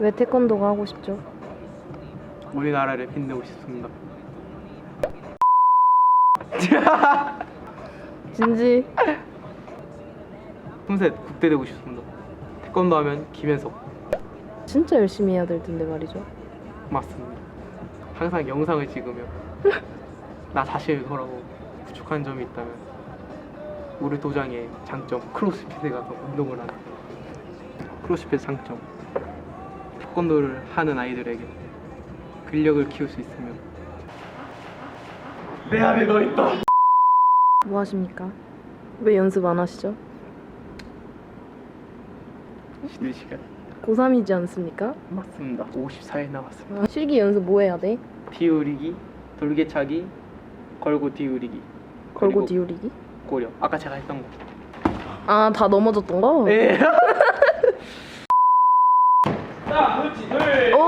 왜 태권도가 하고 싶죠? 우리나라를 빛내고 싶습니다. 진지 품새 국대 되고 싶습니다. 태권도 하면 김현석 진짜 열심히 해야 될 텐데 말이죠. 맞습니다. 항상 영상을 찍으며 나 자신을 돌아보고 부족한 점이 있다면 우리 도장의 장점 크로스핏에 가서 운동을 하는 크로스핏 장점 태권도를 하는 아이들에게 근력을 키울 수 있으면 내 안에 너 있다. 뭐 하십니까? 왜 연습 안 하시죠? 쉬는 시간 고3이지 않습니까? 맞습니다. 54일 남았습니다. 아, 실기 연습 뭐 해야 돼? 디우리기, 돌개차기, 걸고 디우리기, 걸고 그리고 디우리기? 고려. 아까 제가 했던 거. 아, 다 넘어졌던 거? 예. 오! 오!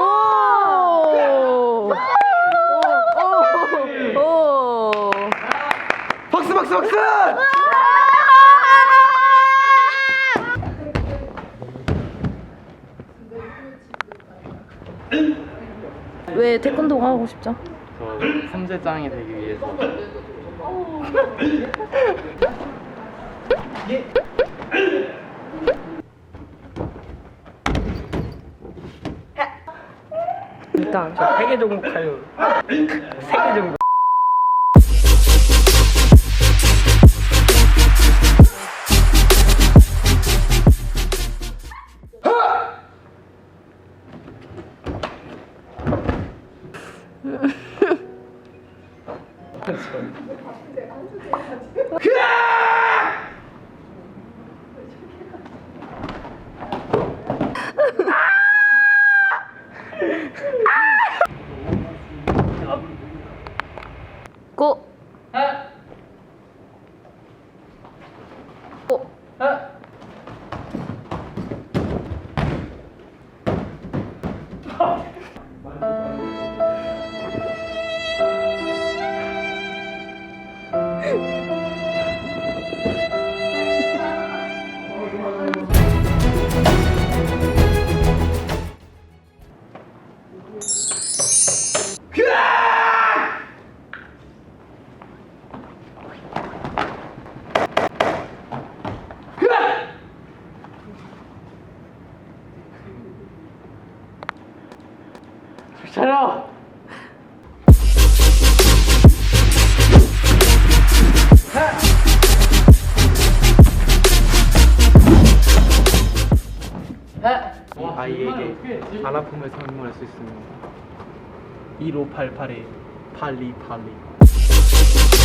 오! 오! 박수 박수 박수! 왜 태권도가 하고 싶죠? 저 삼재짱이 되기 위해서 일단 세개 종목 하요. 세개 よ5え。5え。うん。 고! 차려. 이 아이에게 안 아픔을 선물할 수 있습니다. 1588에 팔리 팔리